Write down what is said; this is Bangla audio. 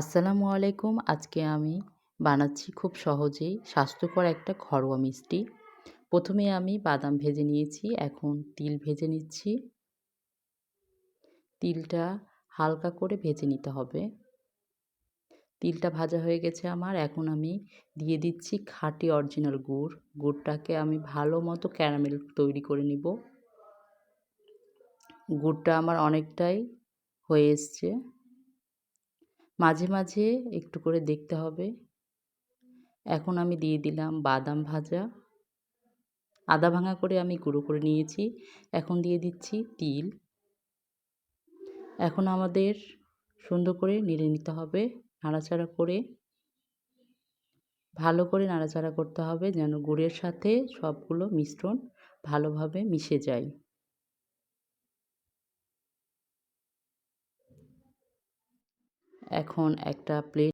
আসসালামু আলাইকুম। আজকে আমি বানাচ্ছি খুব সহজেই স্বাস্থ্যকর একটা ঘরোয়া মিষ্টি। প্রথমে আমি বাদাম ভেজে নিয়েছি, এখন তিল ভেজে নিচ্ছি। তিলটা হালকা করে ভেজে নিতে হবে। তিলটা ভাজা হয়ে গেছে আমার, এখন আমি দিয়ে দিচ্ছি খাঁটি অরিজিনাল গুড়। গুড়টাকে আমি ভালো মতো ক্যারামেল তৈরি করে নিব। গুড়টা আমার অনেকটাই হয়ে এসছে। মাঝে মাঝে একটু করে দেখতে হবে। এখন আমি দিয়ে দিলাম বাদাম ভাজা। আদা ভাঙা করে আমি গুঁড়ো করে নিয়েছি। এখন দিয়ে দিচ্ছি তিল। এখন আমাদের সুন্দর করে নেড়ে নিতে হবে, নাড়াচাড়া করে। ভালো করে নাড়াচাড়া করতে হবে যেন গুড়ের সাথে সবগুলো মিশ্রণ ভালোভাবে মিশে যায়। এখন একটা প্লেট